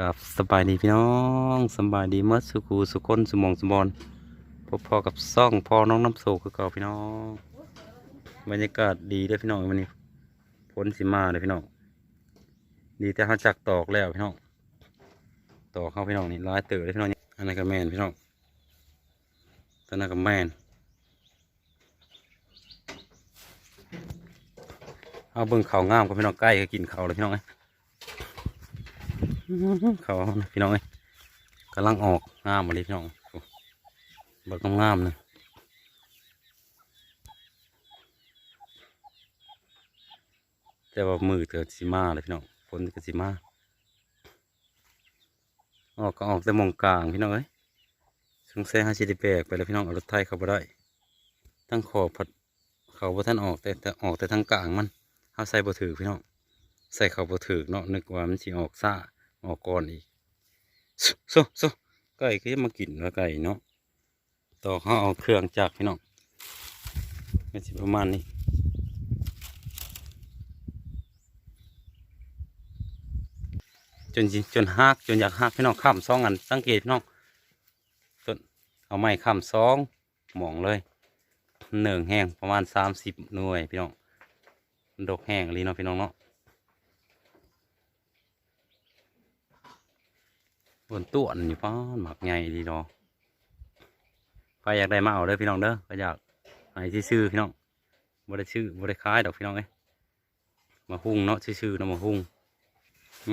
กับสบายดีพี่น้องสบายดีเมื่อสุขูสุคนสมองสมบอนพบพอกับซ่องพอน้องน้ำโศกคือเก่าพี่น้องบรรยากาศดีด้วยพี่น้องวันนี้พ้นสิมาเลยพี่น้องดีแต่เขาจักตอกแล้วพี่น้องตอกเข้าพี่น้องนี่ร้ายเต๋อเลยพี่น้องอันนั้นก็แมนพี่น้องตัวนั้นก็แมนเอาเบิ่งเขางามกับพี่น้องใกล้ก็กินเขาเลยพี่น้องเอ้ย เขาพี่น้องเอ้ยกำลังออกงามมาเลยพี่น้องเบิกงามเลยแต่ว่ามือเธอสิมาเลยพี่น้องฝนก็สิมาออกก็ออกแต่มองกลางพี่น้องเอ้ยสงสัยห้าสิได้แบกไปแล้วพี่น้องเอารถไทยเข้าไปได้ ตั้งขอบผัดเขาบ่ท่านออกแต่แต่ออกแต่ทางกลางมันเขาใส่บ่ถือพี่น้องใส่เขาบ่ถือเนาะนึกว่ามันสิออกซ่า ออกก่อนอีกโซโซไก่ก็จะมากินว่าไก่เนาะต่อเขาเอาเครื่องจักพี่น้องก็สิประมาณนี้จนจนหักจนอยากหักพี่น้องข้ามซองอันสังเกตพี่น้องต้นเอาไม้ข้ามซองหมองเลยหนึ่งแห้งประมาณสามสิบหน่วยพี่น้องดกแห้งอะไรเนาะพี่น้องเนาะ นต้วนอยู่ป้อนหมักใหญ่ดีเนาะใครอยากได้มาเอาเลยพี่น้องเด้อก็อยากให้ที่ซื้อพี่น้องบ่ได้ชื่อบ่ได้ขายดอกพี่น้องเอ้ยมาหุ้งเนาะชื่อๆเนาะมาหุ้ง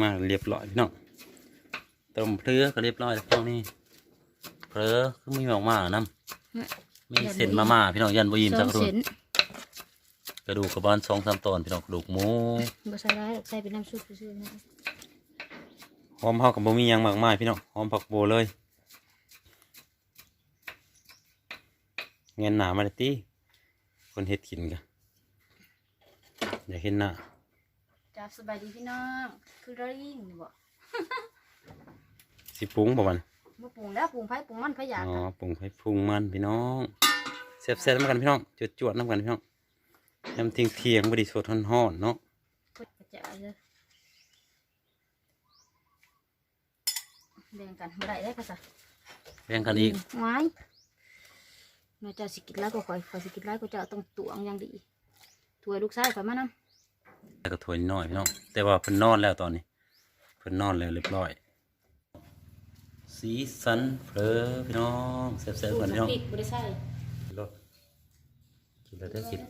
มาเรียบร้อยพี่น้องต้มเพลือก็เรียบร้อยแล้วพี่น้องนี่เพลือก็มีออกมาน้ำมีเส้นมาม่าพี่น้องยันบ่ยิ้มสจัอกงรุ่นเซนกระดูกกระบาลสองสามตอนพี่น้องกระดูกหมูบ่ใส่ร้ายใส่เป็นน้ำซุปซื่อๆนะ หอมเฮากับบ่มีหยังมากมายพี่น้องหอมผักโบวเลยเงินหนามาเลยตีคนเฮ็ดกินกันอยากเห็นหน้าจ้าสบายดีพี่น้องคือเรายิ่งนี่บ่ สิปรุงบ่มันบ่ปรุงแล้วปรุงไผปรุงมันไผอยากอ๋ออะปรุงให้ปรุงมันพี่น้องแซ่บๆน้ำกันพี่น้องจวดๆน้ำกันพี่น้องยำเที่ยงเที่ยงๆบไดีสดฮ้อนๆเนาะกดกระจายเลย แบ่งกันบ่ได้ได้ภาษาแบ่งกันอีกหวายแม่เจ้าสิกินหลายก็ข่อยข่อยสิกินหลายก็เจ้าต้องตวงอย่างดีถ้วยลูกชายข่อยมานำแล้วก็ถ้วยน้อยพี่น้องแต่ว่าเพิ่นนอนแล้วตอนนี้เพิ่นนอนแล้วเรียบร้อย สีสันเผลอพี่น้องแซ่บๆกันพี่น้องพริกบ่ได้ใส่รถกินแล้วได้กิน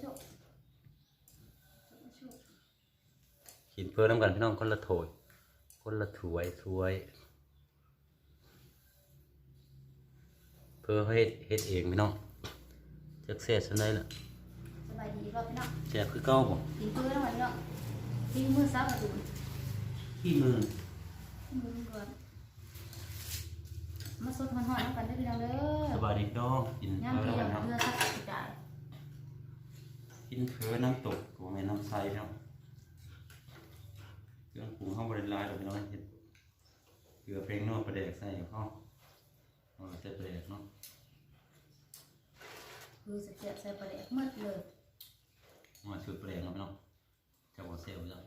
กินเพื่อน้ำกันพี่น้องคนละถ้วยคนละถ้วยถ้วย เพื่อให้เฮ็ดเองพี่น้องจักเสียสันได้ละสบายดีบ่พี่น้องแซ่บคือเก้าบ่กินเพื่อแล้วพี่น้องกินมื้อเช้าก็ถูกขี้มือมือก่อนมาสดหอนๆน้ำกันได้อพี่น้องเด้อสบายดีพี่น้องกินย่างเพื่อเพียน้ำงกันเนาะเพื่อสักกระจายกินเพื่อน้ำตกของแม่น้ำใสพี่น้องเครื่องปรุงห้องบริลายเราพี่น้องเฮ็ดเกลือเพลงนวดประเดกใส่ห้องเอา ใส่ประเดกเนาะคือเสียบใส่ปลาแดกหมืดเลยมาชุดเปลี่ยนแล้วพี่น้องจะบอกเซลล์จ้ะ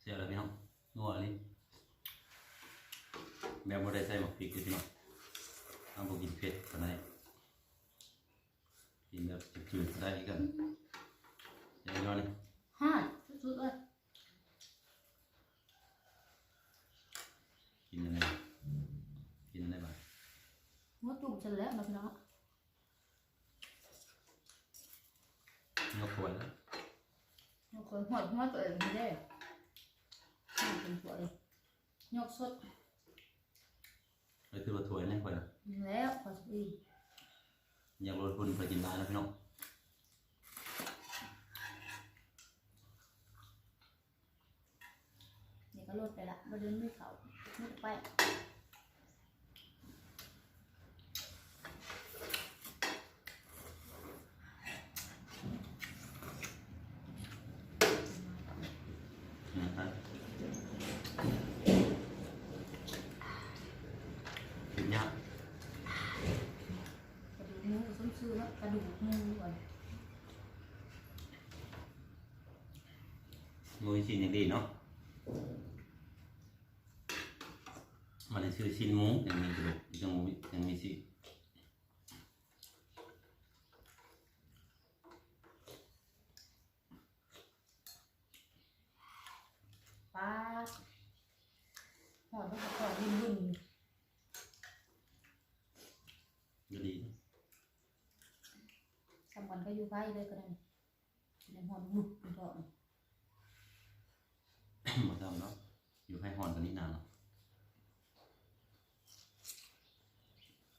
เซลล์แล้วพี่น้องนัวนี่แบบบ่ได้ใส่หมกพริกเลยพี่น้องเอาบ่กินเผ็ดปานใดกินแบบจืดๆได้กันอย่างนี้นี่ฮ่าสุดๆเลยกินอะไรกินอะไรบ้าง หม ดจุ่มเสร็จแล้วนะพี่น้องยกขวดแล้วยกคนหัวหัวตัวเองไม่ได้หัวเป็นหัวเลยยกสดเลยคือว่าถ้วยนี่ขวดนะแล้วพอสุดีอยากลดพุ่นไปกินได้นะพี่น้องนี่ก็ลดไปละมาเดินไม่เขาไม่ไป นะครับกินยากกระดูกหมูก็ส้มซื่อแล้วกระดูกหมูก่อน มือสีอย่างดีเนาะ มันได้ชื่อชิ้นหมูยังมีกระดูกยังมียังมีสิ ป้าดหอดต้องหอดวุ่นวุ่น ก็ ดีสำคัญก็อยู่ไฟเลยก็ได้ในหอดบุบมันก็หมดแล้วเนาะอยู่ให้หอนกันนี้นานเนาะ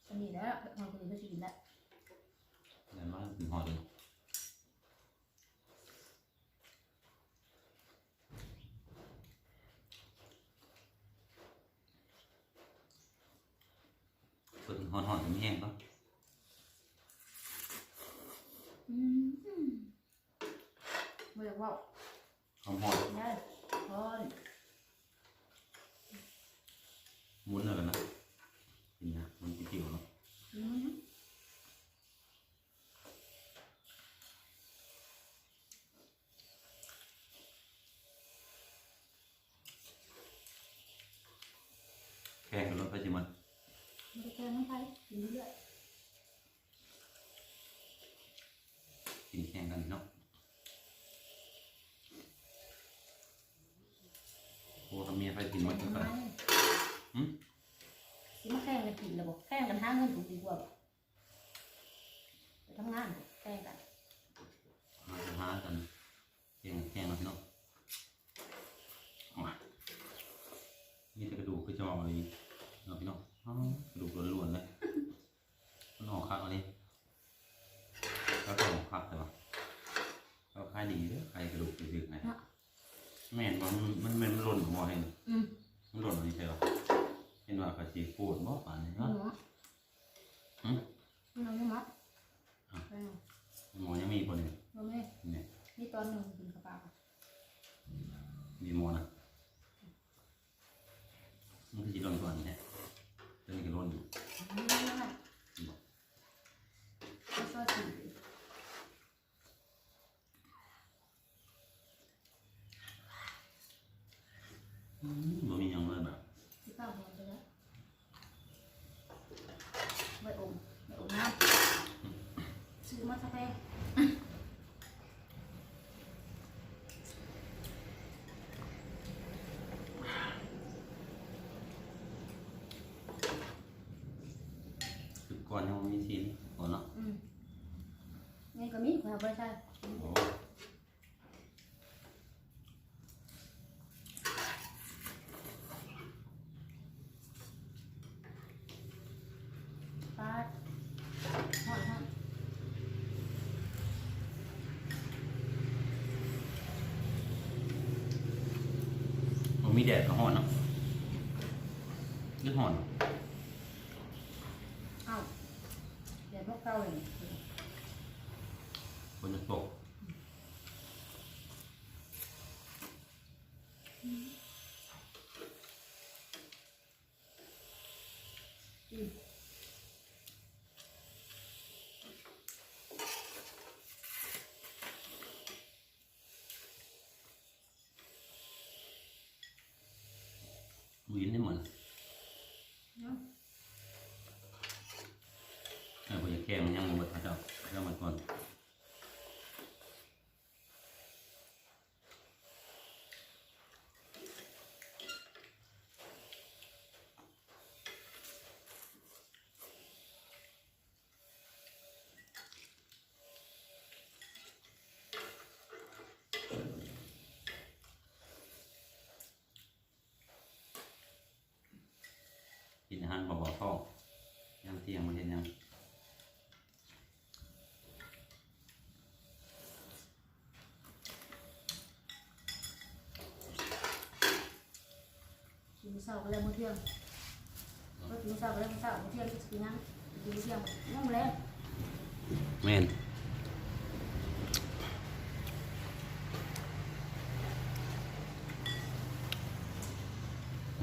ตอนนี้แล้วหอดคนอื่นก็จะกินแล้วเดี๋ยวมาถึงหอนเลยเปิดหอนหอนๆแห้งๆก็ อืม ไม่อยากเว่าหอมหอนได้พอนๆหมุนเลยกันนะนี่นะมันติวๆเนาะอืมแข่งกันรถไปจิมันไม่ได้แค่น้ำไฟกินเรื่อยกินแข่งกันเนาะโอ้ทำเมียไปกินหมด ๆ ทุก ทำ ค ไม นหืม สิมา แข่งกันกินแล้วบอกแข่งกันหาเงินถูกดีกว่าบอกไปทำงานแข่งกันมาหากันแข่งแข่งเนาะพี่น้องมานี่จะกระดูกคือจอยเนาะพี่น้องอ้าวกระดูกล้วนๆเลยมันออกคักเอันนี้แล้วก็ออกคักแต่ว่าเราขายดีเด้อขายกระดูกถือๆไงแม่นว่ามันมันมันหล่นหัวให้อืมมันหล่นอันนี้ใช่ปะ เห็นว่าเขาจีพูดบ่ป่านนี้ไม่เนาะหนูหืมไม่หนูไม่หมดอะไม่หนูหมอยังมีคนหนึ่งเราไม่เนี่ยนี่ตอนหนึ่งกินกระเป๋ามีหมอนะมันคือจีหล่นก่อนเนี่ยตอนนี้ก็หล่นอยู่ไม่ได้ไม่ชอบกินอืมบ่มีหยังเลยแบบ ที่ข้าวหอมไปแล้วไม่อมไม่อมน้ำซื้อมาสักแพง คือ ก่อนยังบ่มีชิ้นก่อนเนาะอืมนี่ก็มีขาวไม่ใช่โอ้ปลาหอดหอดบ่มีแดดก็ฮ้อนเนาะนึกฮ้อน ይህን ማለት ነው። กินอาหารบ่บ่ท้องยามเที่ยงมาเฮ็ดหยังกินเช้าก็เลยมื้อเที่ยงก็กินเช้าก็เลยมื้อเช้ามื้อเที่ยงก็กินยังกินมื้อเที่ยงยังบ่แล้วแม่น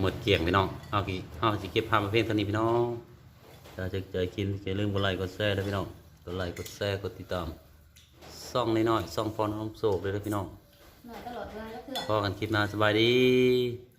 หมดเกลี่ยงพี่น้องเอากี่เอาสิเก็บภาพมาเพียงเท่านี้พี่น้องถ้าจะเจอกินอย่าลืมกดไลค์กดแชร์ด้วยพี่น้องกดไลค์กดแชร์กดติดตามซ่องน้อยๆซ่องฟอนน้องโศกเลยนะพี่น้องหน่อยตลอดเวลาแล้วเถื่อพอกันคลิปหน้าสบายดี